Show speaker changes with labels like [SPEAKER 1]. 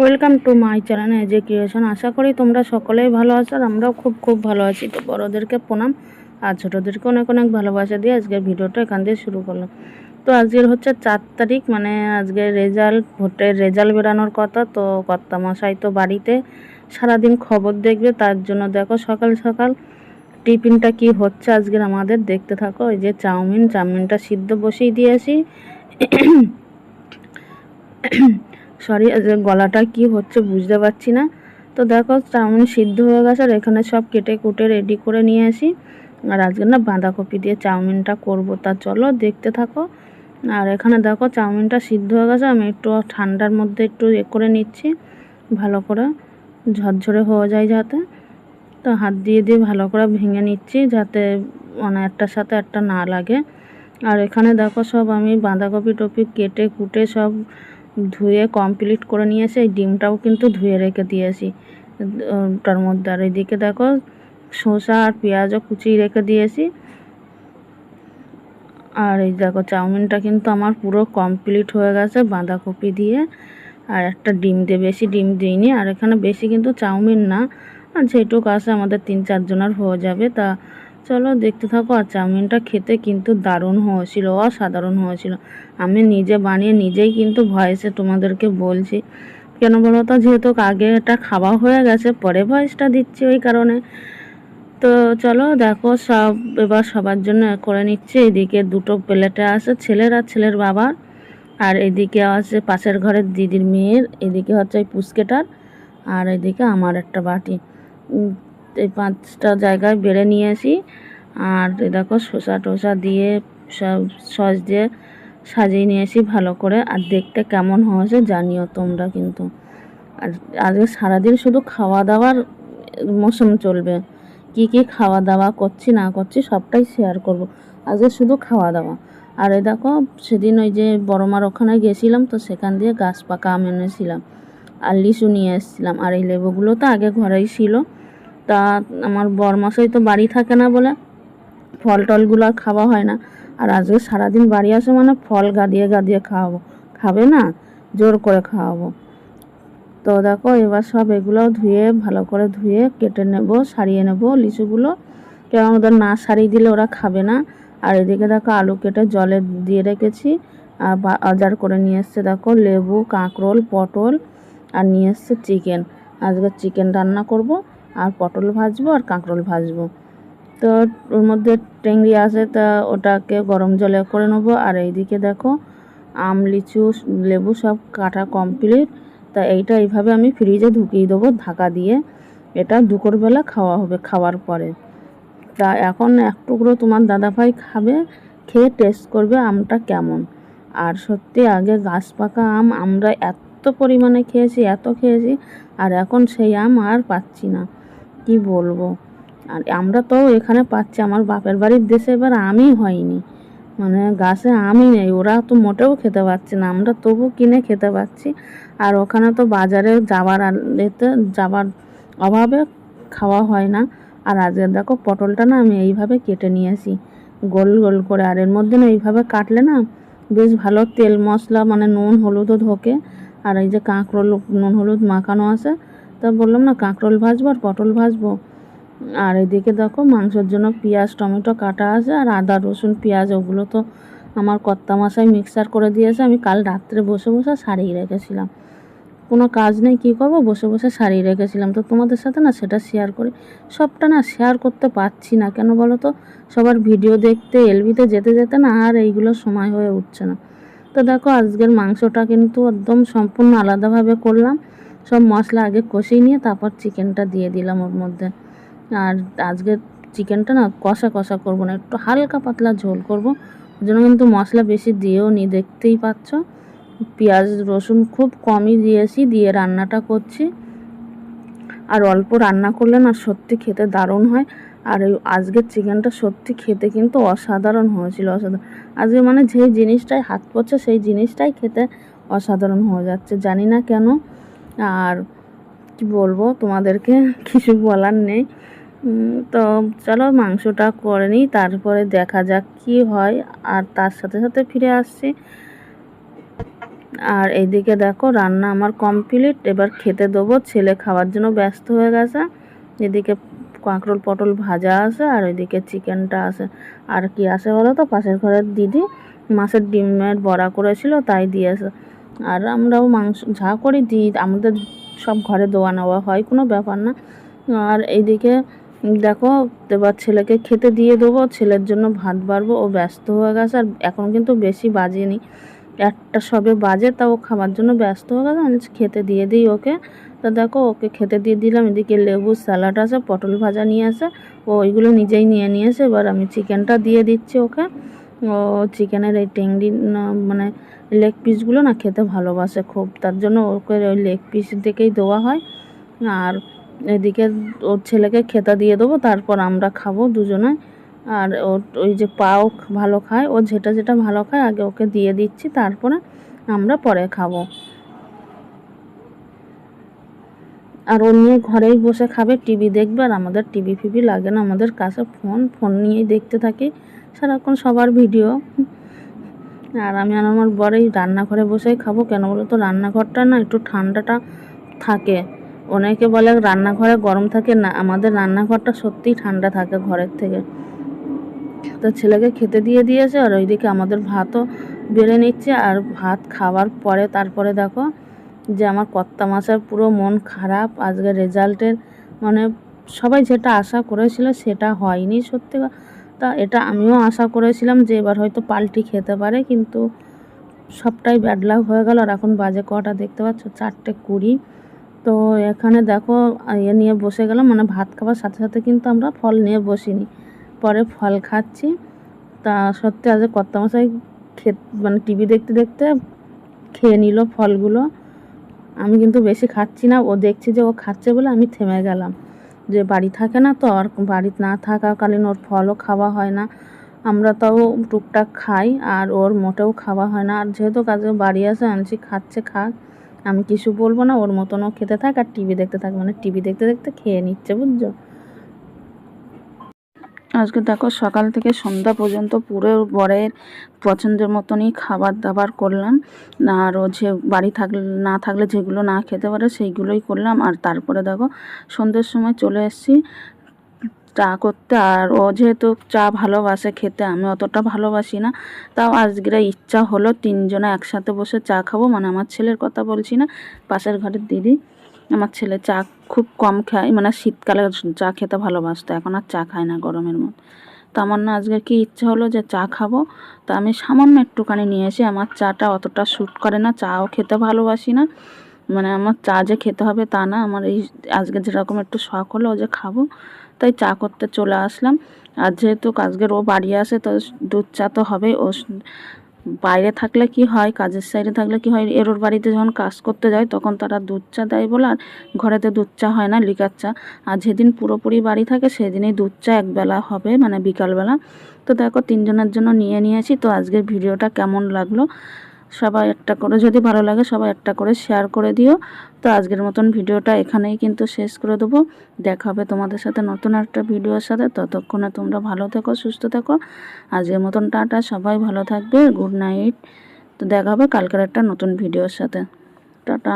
[SPEAKER 1] Welcome to my channel AJ creation আশা করি তোমরা সকলেই ভালো আছো আর আমরাও খুব খুব ভালো আছি। তো বড়োদেরকে প্রণাম আর ছোটোদেরকে অনেক অনেক ভালোবাসা দিয়ে আজকের ভিডিওটা এখান দিয়ে শুরু করলাম। তো আজকের হচ্ছে চার তারিখ মানে আজকে রেজাল্ট ভোটের রেজাল্ট বেরানোর কথা। তো কর্তামশাই তো বাড়িতে, সারাদিন খবর দেখবে, তার জন্য দেখো সকাল সকাল টিফিনটা কি হচ্ছে আজকের আমাদের। দেখতে থাকো এই যে চাউমিন, চাউমিনটা সিদ্ধ বসিয়ে দিয়েছি। সরি গলাটা কি হচ্ছে বুঝতে পারছি না। তো দেখো চাউমিন সিদ্ধ হয়ে গেছে আর এখানে সব কেটে কুটে রেডি করে নিয়ে আসি। আর আজকে না বাঁধাকপি দিয়ে চাউমিনটা করব, তা চলো দেখতে থাকো। আর এখানে দেখো, চাউমিনটা সিদ্ধ হয়ে গেছে, আমি একটু ঠান্ডার মধ্যে একটু এ করে নিচ্ছি, ভালো করে ঝরঝরে হয়ে যায় যাতে। তো হাত দিয়ে দিয়ে ভালো করে ভেঙে নিচ্ছি যাতে মানে একটার সাথে একটা না লাগে। আর এখানে দেখো, সব আমি বাঁধাকপি টপি কেটে কুটে সব ধুয়ে কমপ্লিট করে নিয়ে এসে এই ডিমটাও কিন্তু ধুয়ে রেখে দিয়েছি। ওটার মধ্যে আর এদিকে দেখো, শসা আর পেঁয়াজও কুচিয়ে রেখে দিয়েছি। আর এই দেখো, চাউমিনটা কিন্তু আমার পুরো কমপ্লিট হয়ে গেছে বাঁধাকপি দিয়ে। আর একটা ডিম দিয়ে, বেশি ডিম দিইনি। আর এখানে বেশি কিন্তু চাউমিন না। আর যেটুকু আছে আমাদের তিন চারজনের হয়ে যাবে। তা চলো দেখতে থাকো, আর চাউমিনটা খেতে কিন্তু দারুণ হয়েছিল, অসাধারণ হয়েছিল। আমি নিজে বানিয়ে নিজেই কিন্তু ভয়েসে তোমাদেরকে বলছি। কেন বলো তো, যেহেতু আগে এটা খাওয়া হয়ে গেছে, পরে ভয়েসটা দিচ্ছি ওই কারণে। তো চলো দেখো, সব এবার সবার জন্য করে নিচ্ছে। এদিকে দুটো প্লেটে আছে ছেলের আর ছেলের বাবার, আর এদিকে আছে পাশের ঘরের দিদির মেয়ের, এদিকে হচ্ছে ওই পুস্কেটার, আর এদিকে আমার একটা বাটি। এই পাঁচটা জায়গায় বেড়ে নিয়ে আসি। আর দেখো শসা টসা দিয়ে সব সস দিয়ে সাজিয়ে নিয়ে আসি ভালো করে। আর দেখতে কেমন হয়েছে জানিও তোমরা কিন্তু। আর আজকে সারাদিন শুধু খাওয়া দাওয়ার মৌসুম চলবে। কি কি খাওয়া দাওয়া করছি, না করছি সবটাই শেয়ার করব। আজকে শুধু খাওয়া দাওয়া আর এই দেখো সেদিন ওই যে বড়মার ওখানে গেছিলাম তো সেখান দিয়ে গাছ পাকা আম এনেছিলাম। আর লিচু নিয়ে এসেছিলাম। আর এই লেবুগুলো তো আগে ঘরেই ছিল। তা আমার বরমাসাই তো বাড়ি থাকে না বলে ফল টলগুলো আর খাওয়া হয় না। আর আজকে সারাদিন বাড়ি আসে মানে ফল গাদিয়ে গাদিয়ে খাওয়াবো। খাবে না? জোর করে খাওয়াবো। তো দেখো এবার সব এগুলো ধুয়ে ভালো করে ধুয়ে কেটে নেব, সারিয়ে নেব লিচুগুলো। কেউ ওদের না সারিয়ে দিলে ওরা খাবে না। আর এদিকে দেখো আলু কেটে জলে দিয়ে রেখেছি। আর বাজার করে নিয়ে এসছে দেখো লেবু, কাঁকরোল, পটল আর নিয়ে এসছে চিকেন। আজকে চিকেন রান্না করব। আর পটল ভাজবো আর কাঁকরোল ভাজবো। তো ওর মধ্যে টেংরি আছে, তা ওটাকে গরম জলে করে নেব। আর এইদিকে দেখো, আম, লিচু, লেবু সব কাটা কমপ্লিট তা এইটা এইভাবে আমি ফ্রিজে ঢুকিয়ে দেবো ঢাকা দিয়ে। এটা দুপুরবেলা খাওয়া হবে, খাওয়ার পরে। তা এখন এক টুকরো তোমার দাদাভাই খাবে, খেয়ে টেস্ট করবে আমটা কেমন। আর সত্যি আগে গাছ পাকা আম আমরা এত পরিমাণে খেয়েছি, এত খেয়েছি, আর এখন সেই আম আর পাচ্ছি না। কি বলব? আর আমরা তো এখানে পাচ্ছি, আমার বাপের বাড়ির দেশে এবার আমই হয়নি। মানে গাছে আমই নেই, ওরা তো মোটেও খেতে পারছে না, আমরা তবু কিনে খেতে পাচ্ছি। আর ওখানে তো বাজারে যাবার এতে যাবার অভাবে খাওয়া হয় না। আর আজকে দেখো পটলটা না আমি এইভাবে কেটে নিয়েছি, গোল গোল করে। আর এর মধ্যে না এইভাবে কাটলে না বেশ ভালো তেল মশলা মানে নুন, হলুদও ঢোকে। আর এই যে কাঁকরোল নুন, হলুদ মাখানো আছে তা বললাম, না, কাঁকরোল ভাজবো আর পটল ভাজবো। আর এদিকে দেখো, মাংসের জন্য পেঁয়াজ, টমেটো, কাটা আছে আর আদা, রসুন, পেঁয়াজ, ওগুলো তো আমার কর্তা মশাই মিক্সার করে দিয়েছে। আমি কাল রাত্রে বসে বসে সারিয়ে রেখেছিলাম। কোনো কাজ নেই, কী করব? বসে বসে সারিয়ে রেখেছিলাম। তো তোমাদের সাথে না সেটা শেয়ার করি। সবটা না শেয়ার করতে পারছি না। কেন বলো তো? সবার ভিডিও দেখতে, এলবিতে যেতে যেতে না আর এইগুলো সময় হয়ে উঠছে না। তো দেখো, আজকের মাংসটা কিন্তু একদম সম্পূর্ণ আলাদাভাবে করলাম। সব মশলা আগে কষিয়ে নিয়ে তারপর চিকেনটা দিয়ে দিলাম ওর মধ্যে। আর আজকে চিকেনটা না কষা কষা করব না, একটু হালকা পাতলা ঝোল করব। ওই জন্য কিন্তু মশলা বেশি দিয়েও নি, দেখতেই পাচ্ছ। পেঁয়াজ, রসুন খুব কমই দিয়েছি, দিয়ে রান্নাটা করছি। আর অল্প রান্না করলে না সত্যি খেতে দারুণ হয়। আর ওই আজকের চিকেনটা সত্যি খেতে কিন্তু অসাধারণ হয়েছিল অসাধারণ আজকে মানে যেই জিনিসটাই হাত পড়ছে সেই জিনিসটাই খেতে অসাধারণ হয়ে যাচ্ছে, জানি না কেন। আর কি বলব, তোমাদেরকে কিছু বলার নেই। তো চলো মাংসটা করে নিই, তারপরে দেখা যাক কি হয়। আর তার সাথে সাথে ফিরে আসছি। আর এইদিকে দেখো, রান্না আমার কমপ্লিট। এবার খেতে দেবো, ছেলে খাওয়ার জন্য ব্যস্ত হয়ে গেছে। এদিকে কাঁকরোল পটল ভাজা আছে, আর ওইদিকে চিকেনটা আছে। আর কি আছে বলো তো? পাশের ঘরের দিদি মাছের ডিমের বড়া করেছিল, তাই দিয়েছে। আর আমরাও মাংস, যা করি দিই, আমাদের সব ঘরে দোয়া নেওয়া হয়, কোনো ব্যাপার না। আর এইদিকে দেখো, এবার ছেলেকে খেতে দিয়ে দেবো, ছেলের জন্য ভাত বাড়বো, ও ব্যস্ত হয়ে গেছে, আর এখন কিন্তু বেশি বাজেনি। একটা সবে বাজে, তা ও খাবার জন্য ব্যস্ত হয়ে গেছে, আমি খেতে দিয়ে দিই ওকে। তা দেখো, ওকে খেতে দিয়ে দিলাম, এদিকে লেবু স্যালাড আছে, পটল ভাজা নিয়ে আসে ও ওইগুলো নিজেই নিয়ে নিয়ে নিয়েছে, এবার আমি চিকেনটা দিয়ে দিচ্ছি ওকে। চিকেনের এই টেংরি মানে লেগ পিসগুলো না খেতে ভালোবাসে খুব। তার জন্য ওকে ওই লেগ পিস থেকেই দেওয়া হয়। আর এদিকে ওর ছেলেকে খেতা দিয়ে দেবো, তারপর আমরা খাব দুজনে। আর ওর ওই যে পাও ভালো খায়, ও যেটা যেটা ভালো খায়, আগে ওকে দিয়ে দিচ্ছি, তারপরে আমরা পরে খাব। আর ও নিয়ে ঘরেই বসে খাবে, টিভি দেখবে আর আমাদের টিভি ফিভি লাগে না। আমাদের কাছে ফোন ফোন নিয়েই দেখতে থাকি। সারাক্ষণ সবার ভিডিও। আর আমি আর আমার বর এই রান্নাঘরে বসেই খাব। কেন বলো তো? রান্নাঘরটা না একটু ঠান্ডাটা থাকে। অনেকে বলে রান্নাঘরে গরম থাকে না। আমাদের রান্নাঘরটা সত্যিই ঠান্ডা থাকে ঘরের থেকে। তো ছেলেকে খেতে দিয়ে দিয়েছে আর ওইদিকে আমাদের ভাতও বেড়ে নিচ্ছে। আর ভাত খাওয়ার পরে, তারপরে দেখো যে আমার কর্তা মাছের পুরো মন খারাপ। আজকে রেজাল্টের মানে সবাই যেটা আশা করেছিল সেটা হয়নি সত্যি তা এটা আমিও আশা করেছিলাম যে এবার হয়তো পাল্টি খেতে পারে, কিন্তু সবটাই ব্যাড লাক হয়ে গেল। আর এখন বাজে কটা দেখতে পাচ্ছ? চারটে কুড়ি। তো এখানে দেখো ইয়ে নিয়ে বসে গেলাম। মানে ভাত খাওয়ার সাথে সাথে কিন্তু আমরা ফল নিয়ে বসিনি। পরে ফল খাচ্ছি। তা সত্যি আজ কর্তামশাই খে মানে টিভি দেখতে দেখতে খেয়ে নিল ফলগুলো। আমি কিন্তু বেশি খাচ্ছি না, ও দেখছি যে ও খাচ্ছে বলে আমি থেমে গেলাম। যে বাড়ি থাকে না তো আর বাড়ি না থাকাকালীন ওর ফলও খাওয়া হয় না। আমরা তাও টুকটাক খাই আর ওর মোটেও খাওয়া হয় না। আর যেহেতু কাজে বাড়ি আসে আনছি, খাচ্ছে, খাক। আমি কিছু বলব না, ওর মতনও খেতে থাক আর টিভি দেখতে থাক। মানে টিভি দেখতে দেখতে খেয়ে নিচ্ছে, বুঝছ? আজকে দেখো সকাল থেকে সন্ধ্যা পর্যন্ত পুরো বরের পছন্দের মতনই খাবার দাবার করলাম। আর ও যে বাড়ি থাকলে, না থাকলে যেগুলো না খেতে পারে সেইগুলোই করলাম। আর তারপরে দেখো সন্ধ্যের সময় চলে এসেছি চা করতে। আর ও যেহেতু চা ভালোবাসে খেতে, আমি অতটা ভালোবাসি না। তাও আজকের ইচ্ছা হলো তিনজনে একসাথে বসে চা খাব। মানে আমার ছেলের কথা বলছি না, পাশের ঘরের দিদি। আমার ছেলে চা খুব কম খায়। মানে শীতকালে চা খেতে ভালোবাসতো, এখন আর চা খায় না গরমের মধ্যে। তো আমার না আজকে কি ইচ্ছা হলো যে চা খাব। তো আমি সামান্য একটুখানি নিয়ে এসে আমার চাটা অতটা শ্যুট করে না, চাও খেতে ভালোবাসি না। মানে আমার চা যে খেতে হবে তা না, আমার এই আজকে যেরকম একটু শখ হলো যে খাব, তাই চা করতে চলে আসলাম। আর যেহেতু আজকের ও বাড়ি আসে তো দুধ চা তো হবেই। ও বাইরে থাকলে কি হয়, কাজের সাইডে থাকলে কি হয়, এরোর বাড়িতে যখন কাজ করতে যায় তখন তারা দুধ চা দেয় বলে, আর ঘরেতে দুধ চা হয় না, লিকার চা। আর যেদিন পুরোপুরি বাড়ি থাকে সেদিনই দুধ চা একবেলা হবে মানে বিকালবেলা। তো দেখো, তিনজনের জন্য নিয়ে নিয়েছি, তো আজকের ভিডিওটা কেমন লাগল? সবাই একটা করে, যদি ভালো লাগে সবাই একটা করে শেয়ার করে দিও। তো আজকের মতন ভিডিওটা এখানেই কিন্তু শেষ করে দেবো। দেখা হবে তোমাদের সাথে নতুন একটা ভিডিওর সাথে। ততক্ষণে তোমরা ভালো থেকো, সুস্থ থেকো। আজকের মতন টাটা, সবাই ভালো থাকবে, গুড নাইট। তো দেখা হবে কালকের একটা নতুন ভিডিওর সাথে। টাটা।